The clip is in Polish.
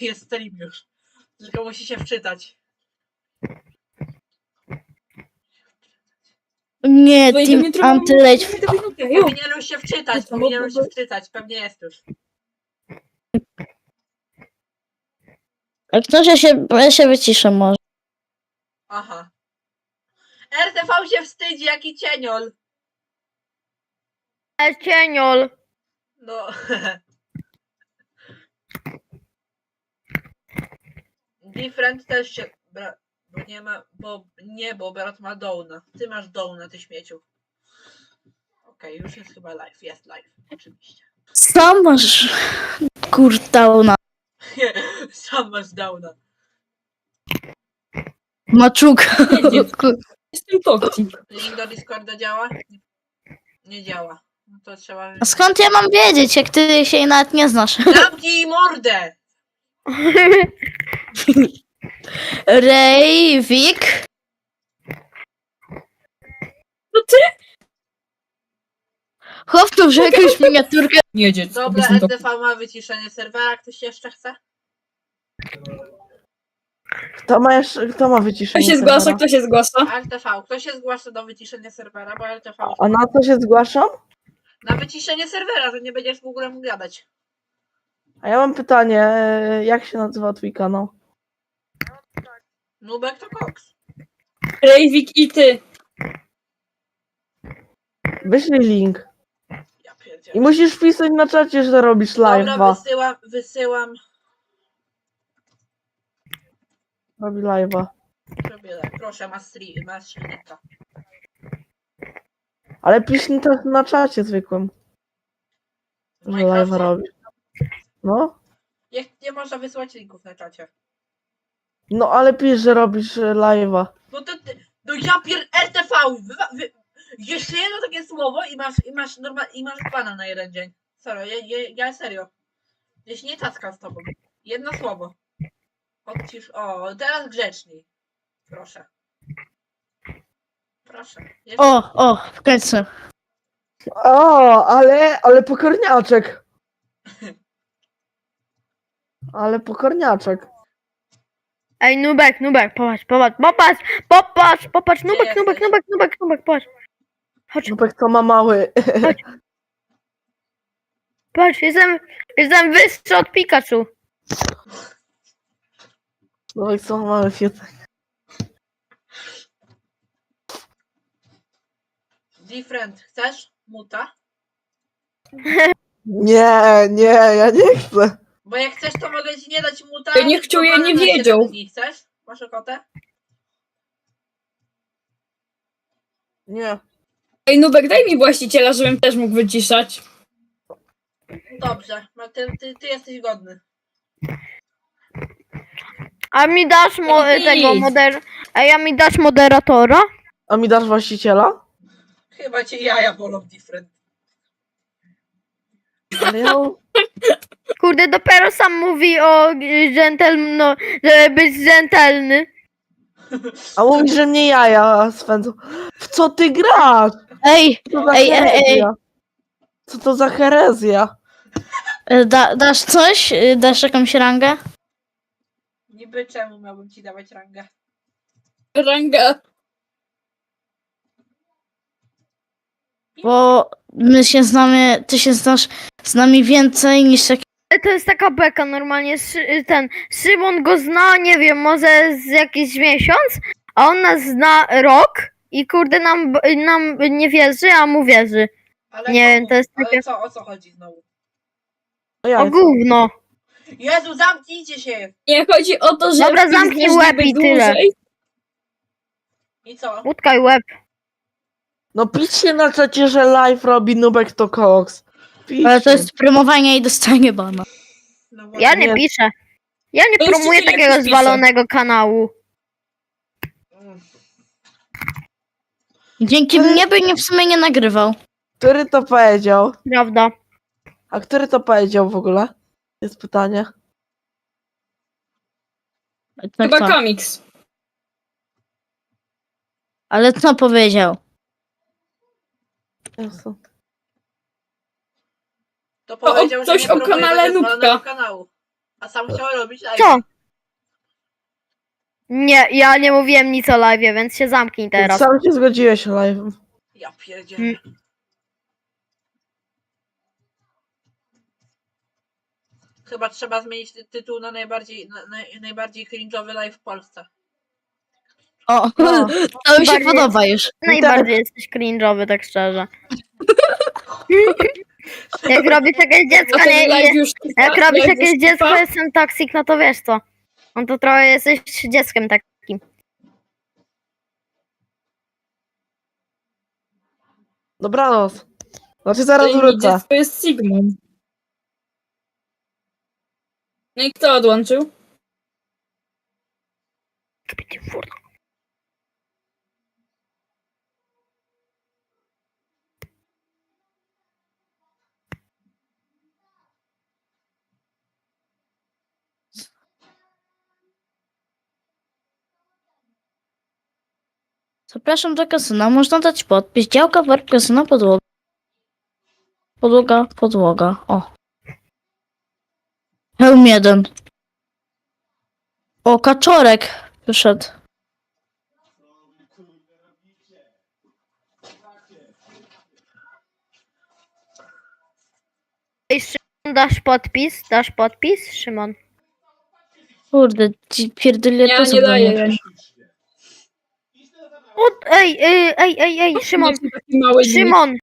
jest stream już. Tylko musi się wczytać. Nie, Bo Team nie trudno- Anti-Late. Powinien już się wczytać, się wczytać, pewnie jest już. To, że się, ja się wyciszę może. Aha. RTV się wstydzi, jaki cieniol. E, cieniol. No. Different też się. Bra... Bo nie ma. Bo nie, bo brat ma downa. Ty masz downa, ty śmieciu. Okej, już jest chyba live. Jest live, oczywiście. Sam masz kurtauna. Sam masz downa. Maczuka. Nie, Jestem toksik. Link do Discorda działa? Nie, nie działa. No to trzeba. A skąd ja mam wiedzieć, jak ty się nawet nie znasz? Zamknij mordę! Rejwik. To ty? Chłopcu, że jakąś miniaturkę. Nie, dziecko, Dobra, jestem. RTV ma wyciszenie serwera. Ktoś jeszcze chce? Kto ma, jeszcze, kto ma Kto wyciszenie się zgłasza, serwera? kto się zgłasza? RTV. Kto się zgłasza do wyciszenia serwera? Bo RTV. A na co się zgłaszam? Na wyciszenie serwera, że nie będziesz w ogóle mógł gadać. A ja mam pytanie, e, jak się nazywa twój kanał? Nubek to koks. Rejwik i ty. Wyślij link. Ja I pierdzielę. musisz wpisać na czacie, że robisz Dobra, live'a. wysyłam, wysyłam. Robi live'a. Robię live. Proszę, masz stream, masz linka. Ale pisz mi też na czacie zwykłym, W że live'a Minecrafcie? robisz. No. Nie, nie można wysłać linków na czacie. No ale pisz, że robisz e, live'a. No to ty, no ja pier... RTV! Wy, wy, jeszcze jedno takie słowo i masz, i masz normal, i masz pana na jeden dzień. Serio, ja, ja, ja serio. Jeśli nie taskam z tobą. Jedno słowo. Odcisz, o, teraz grzeczniej. Proszę. Proszę. Jeszcze- O, o, w końcu. O, ale, ale pokorniaczek. Ale pokorniaczek. Ej, Nubek, Nubek, popatrz, popatrz, popatrz, popatrz, popatrz, Nubek, jesteś? Nubek, Nubek, Nubek, Nubek, popatrz. Chodź, Nubek to ma mały. patrz, jestem, jestem wyższy od Pikachu. Nubek to ma mały fiutek. Different, chcesz? Muta? Nie, nie, ja nie chcę. Bo jak chcesz, to mogę ci nie dać muta. Ja nie chciał, ja nie wiedział. Chcesz? Masz ochotę? Nie. Ej, Nubek, daj mi właściciela, żebym też mógł wyciszać. Dobrze, ma- ty, ty, ty jesteś godny. A mi dasz mo Ej, tego nic. moder... Ej, a mi dasz moderatora? A mi dasz właściciela? Chyba cię jaja bolą different. Ale ja... Kurde, dopiero sam mówi o y, gentle... no, żeby być gentelny. A mówi, że mnie jaja swędzą. W co ty grasz? Ej, Co to za Ej, ej, ej. herezja? Co to za herezja? e, da, dasz coś? E, Dasz jakąś rangę? Niby czemu miałbym ci dawać rangę? Ranga. Bo my się znamy, ty się znasz z nami więcej niż jak... To jest taka beka normalnie, Szy- ten Szymon go zna, nie wiem, może z jakiś miesiąc, a on nas zna rok i kurde nam, nam nie wierzy, a mu wierzy. Ale Nie wiem, to jest Ale takie- co, o co chodzi znowu? O ja O gówno. Jezu, zamknijcie się! Nie chodzi o to, że. Dobra, zamknij łeb i tyle. I co? Utkaj łeb. No piszcie na czacie, że live robi Nubek to Cox. Piszcie. Ale to jest promowanie i dostanie bana. No Ja nie piszę. Ja nie To promuję tyle takiego zwalonego kanału. Dzięki mnie by nie w sumie nie nagrywał. Który to powiedział? Prawda. A który to powiedział w ogóle? Jest pytanie. Tak, Chyba tak. komiks. Ale co powiedział? To powiedział, coś że nie o kanale Nubka. zwalonego kanału. A sam chciał robić live. Co? Nie, ja nie mówiłem nic o live, więc się zamknij teraz. Sam się zgodziłeś live. Ja pierdzielę. Mm. Chyba trzeba zmienić ty tytuł na najbardziej, na, naj, najbardziej cringe'owy live w Polsce. O, No, to mi się bardziej- podoba już. najbardziej jesteś cringe'owy, tak szczerze. Jak robisz jakieś dziecko, ten nie, już trwa, jak robisz live jakieś już dziecko, trwa. jestem toksik, no to wiesz co. No to trochę jesteś dzieckiem takim. Dobranoc. Znaczy zaraz To wrócę. dziecko jest Sigmund. No i kto odłączył? Zapraszam do kasyna. Można dać podpis. Działka, warp, kasyna, podłoga. Podłoga, podłoga. O. Hełm jeden. O, kaczorek wyszedł. Ej, Szymon, dasz podpis? Dasz podpis, Szymon? Kurde, ci pierdolę Ja to nie sobie daję. O, ej, ej, ej, ej, ej, Szymon, Szymon,